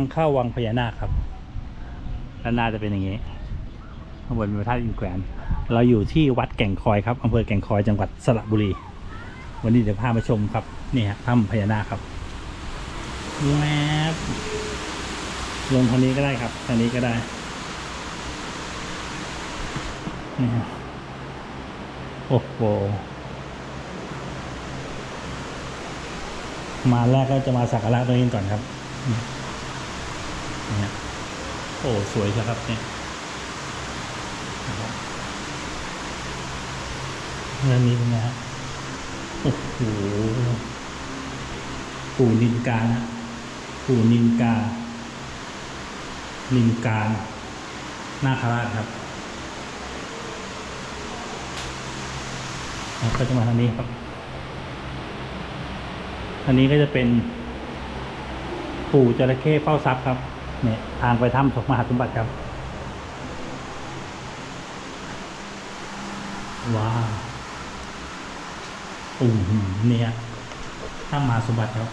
างเข้าวังพญานาคครับด้านหน้าจะเป็นอย่างนี้ข้างบนเป็นพระธาตุอินแขวน เราอยู่ที่วัดแก่งคอยครับอำเภอแก่งคอยจังหวัดสระบุรี วันนี้เดี๋ยวพามาชมครับนี่ฮะถ้ำพญานาคครับแมบลงทางนี้ก็ได้ครับทางนี้ก็ได้นี่ฮะโอ้โหมาแรกก็จะมาสักการะตรงนี้ก่อนครับ นี่ฮะโอ้สวยใช่ครับเนี่ยเรื่องนี้เป็นไงฮะโอ้โหปู่นินกานะปู่นินกา นินการนาคราชครับแล้วก็จะมาทางนี้ครับอันนี้ก็จะเป็นปู่จระเข้เฝ้าทรัพย์ครับ เนี่ยทางไปถ้ำศกมหาสมบัติครับ ว้าวอืมเนี่ยถ้ำมหาสมบัติครับ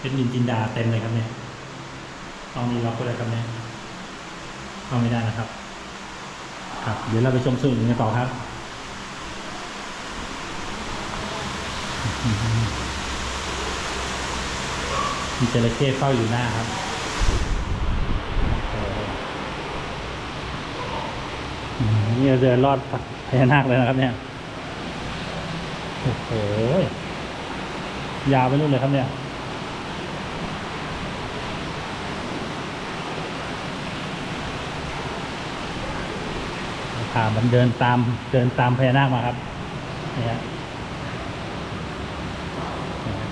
เป็นนินจินดาเต็มเลยครับเนี่ยตองมีล็อกไว้เลยครับเนี่ยเข้าไม่ได้นะครับ ครับ เดี๋ยวเราไปชมส่วนอื่นกันต่อครับ มีจระเข้เฝ้าอยู่หน้าครับนี่เราเดินรอดพญานาคเลยนะครับ เนี่ย โอ้โห ยาวไปนู่นเลยครับเนี่ยพามันเดินตามเดินตามพญานาคมาครับ นี่ฮะนี่ฮะ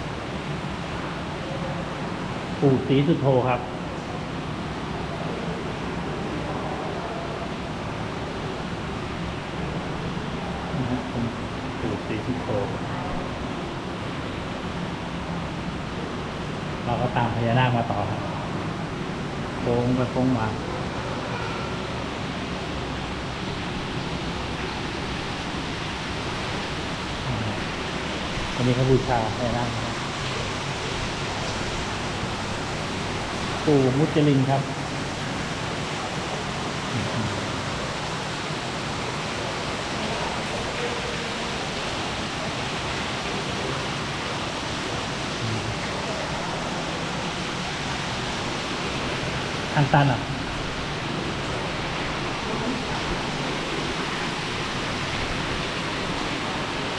ปู่ศรีสุโธครับ ปู่ศรีสุโธเราก็ตามพญานาคมาต่อครับโค้งไปโค้งมาวันนี้เขาบูชาพญานาคนะครับ ปู่มุจลินครับ ทางตันอะ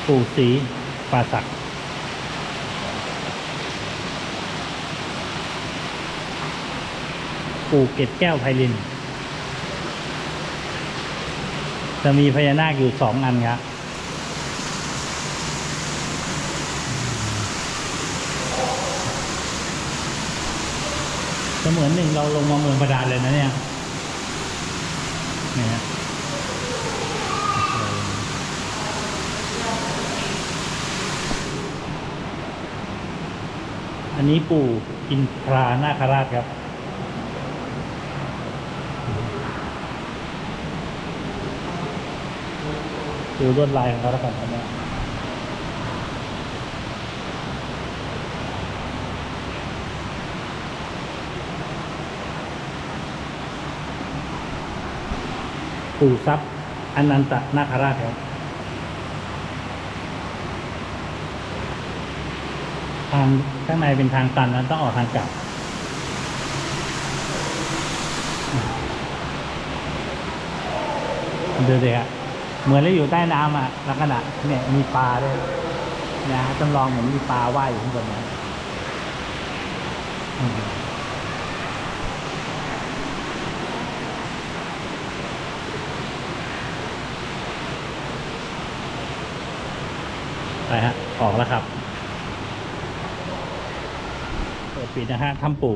ปู่ศรีปาศัก ปู่เกตแก้วไพลิน จะมีพญานาคอยู่สองอันครับเหมือนหนึ่งเราลงมาเมืองประดาลเลยนะเนี่ยเนี่ยฮะอันนี้ปู่อินทรานาคราชครับ ดูลวดลายของเขาแล้วกันนี่ยปู่ทรัพย์อนันตนาคราชครับทางข้างในเป็นทางตันนั้นต้องออกทางกลับดูสิครับ เหมือนเราอยู่ใต้น้ำอะลักษณะเนี่ยมีปลาด้วยนะจำลองเหมือนมีปลาว่ายอยู่ข้างบนนะอืมไปฮะ ออกแล้วครับ เปิดปิดนะฮะถ้ำปู่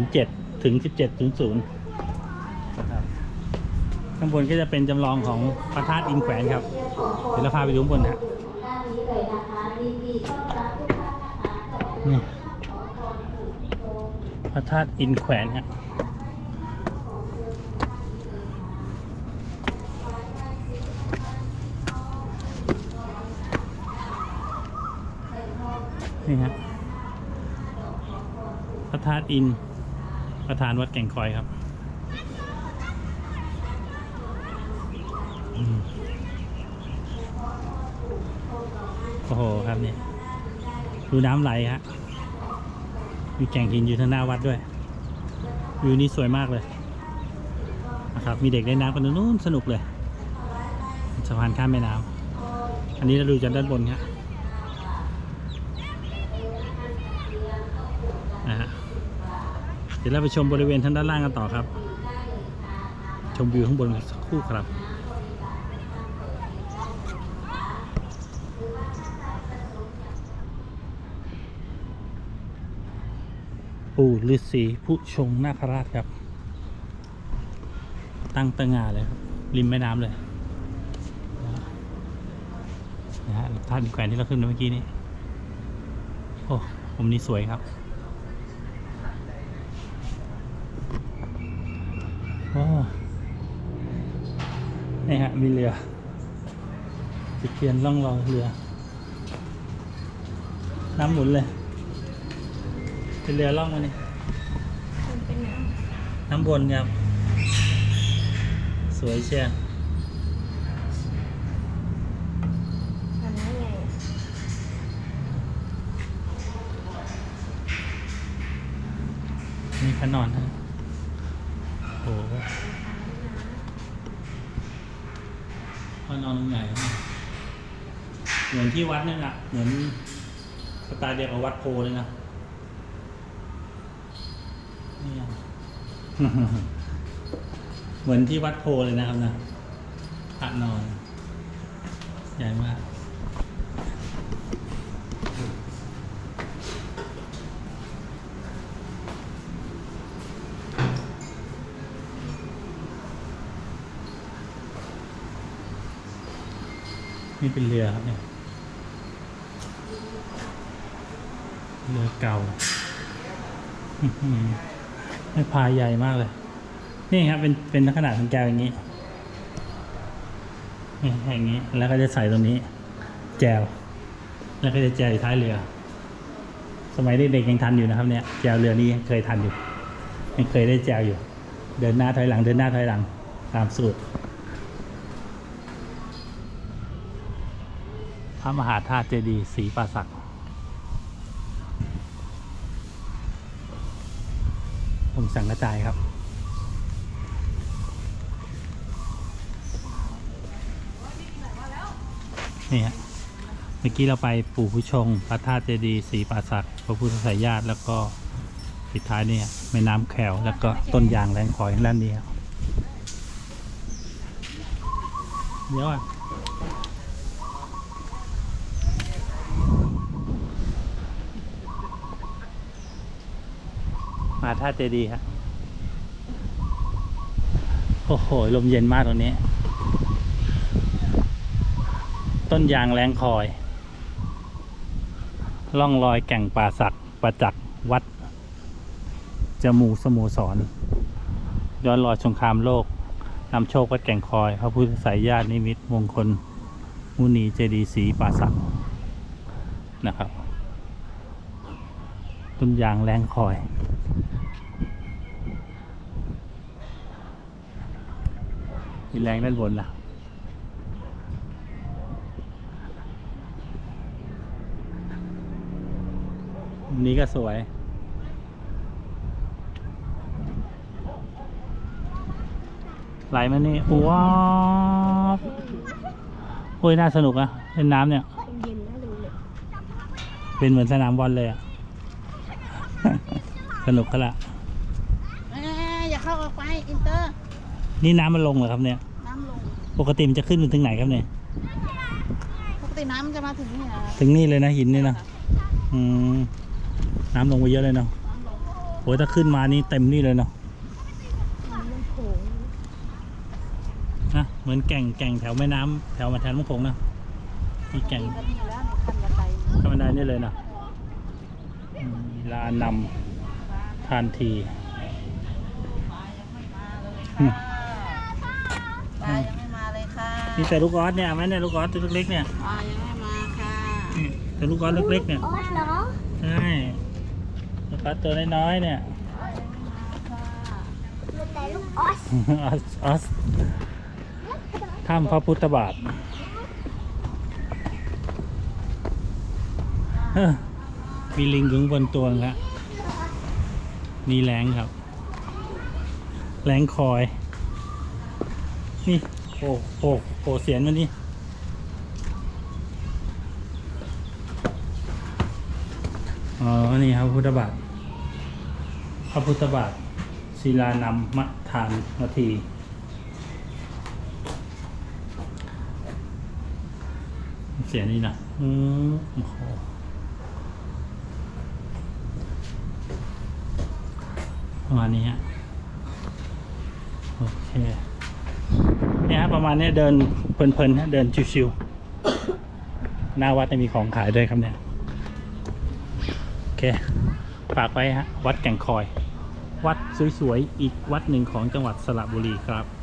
07 ถึง 1700ครับ ข้างบนก็จะเป็นจำลองของพระธาตุอินแขวนครับ เดี๋ยวเราพาไปดูข้างบนฮะนี่พระธาตุอินแขวนฮะนี่ฮะพระธาตุอินประธานวัดแก่งคอยครับ อ้โหครับเนี่ยดูน้ำไหลฮะมีแก่งหินอยู่ทางหน้าวัดด้วยวิวนี้สวยมากเลยนะครับมีเด็กเล่นน้ำกันตรงนู้นสนุกเลยสะพานข้ามแม่น้ำอันนี้เราดูจากด้านบนครับนะฮะเดี๋ยวเราไปชมบริเวณทางด้านล่างกันต่อครับ ชมวิวข้างบนสักครู่ครับ ปู่ฤาษีผู้ชงนาคราชครับ ตั้งตระหงาเลยครับ ริมแม่น้ำเลยนะฮะท่านแขวนที่เราขึ้นเมื่อกี้นี้ โอ้ผมนี้สวยครับโอ้นี่ฮะ มีเรือจุดเทียนล่องรอยเรือ น้ำหมุนเลย เป็นเรือล่องมานี่มันเป็นน้น้ำบนครับ สวยเชียวทำได้ไงมีขนอนนะโอ้โหขนอนตรงไหนเหมือนที่วัดนี่นะเหมือนสไตล์เดียวกับวัดโพเลยนะ นี่ยเหมือนที่วัดโพเลยนะครับนะพระนอน ใหญ่มาก นี่เป็นเรือครับเนี่ย เรือเก่า ไม่พายใหญ่มากเลย นี่ครับเป็นเป็นลักษณะของแก้วอย่างนี้นี่อย่างนี้ แล้วก็จะใส่ตรงนี้ แจว แล้วก็จะแจวอยู่ท้ายเรือ สมัยเด็กๆยังทันอยู่นะครับ เนี่ยแจวเรือนี้เคยทันอยู่ยังเคยได้แจวอยู่ เดินหน้าถอยหลัง เดินหน้าถอยหลัง ตามสูตรพระมหาธาตุเจดีย์ศรีปราศัก สั่งกระจายครับ นี่ฮะเมื่อกี้เราไปปู่ผู้ชงพระธาตุเจดีย์ศรีปราศักดิ์พระพุทธสายญาติแล้วก็ปิดท้ายเนี่ยแม่น้ำแขวแล้วก็ต้นยางแรงคอยด้านนี้ครับเดี๋ยวอะ มาท่าเจดีย์ฮะโอ้โห ลมเย็นมากตรงนี้ ต้นยางแรงคอย ล่องรอยแก่งป่าศักดิ์ประจักษ์วัด จมูสโมสร ย้อนรอยสงครามโลกนำโชควัดแก่งคอย พระพุทธสายญาตินิมิตมงคล มุนีเจดีย์ศรีป่าศักดิ์นะครับ ต้นยางแรงคอย มีแรงด้านบนล่ะมุมนี้ก็สวย ไหลมานี่ว้าวโอ้ยน่าสนุกอะเล่นน้ำเนี่ยเย็นน่าดูเลยเป็นเหมือนสนามบอลเลยอะ สนุกก็ละ เอ้ยอย่าเข้าออกไป อินเตอร์ นี่น้ำมันลงเหรอครับเนี่ย น้ำลง ปกติมันจะขึ้นถึงไหนครับเนี่ย ปกติน้ำมันจะมาถึงนี่นะถึงนี่เลยนะหินนี่นะอืมน้ำลงไปเยอะเลยเนาะน้ำลงโอ้ยถ้าขึ้นมานี่เต็มนี่เลยเนาะมันโขงนะเหมือนแก่งแก่งแถวแม่น้ำแถวมาแทนมังคงนะมีแก่งนี่ก็มีแล้วในขั้นบันไดธรรมดานี่เลยนะอืมลานำทานทีปลายังไม่มาเลยอืมค่ะปลายังไม่มาเลยค่ะนี่แต่ลูกออสเนี่ยไหมเนี่ยลูกออสตัวเล็กๆเนี่ยปลายังไม่มาค่ะอืมแต่ลูกออสเล็กๆเนี่ยออสเหรอใช่ลูกออสตัวน้อยๆเนี่ยมีแต่ลูกออสออสออสถ้ำพระพุทธบาทเฮ้อมีลิงอยู่ข้างบนตัวนึงครับนี่แรงครับ แรงคอยนี่ โอ้โอ้โอ้เสียนมันนี่อ๋อ นี่ครับพุทธบาทพระพุทธบาทศิลานำมะทานนาที เสียนี่นะอืโอ้โหประมาณนี้ฮะ โอเค ฮะประมาณนี้เดินเพลินๆเดินชิวๆหน้าวัดจะมีของขายด้วยครับเนี่ยโอเคฝากไว้ฮะวัดแก่งคอย วัดสวยๆอีกวัดหนึ่งของจังหวัดสระบุรีครับ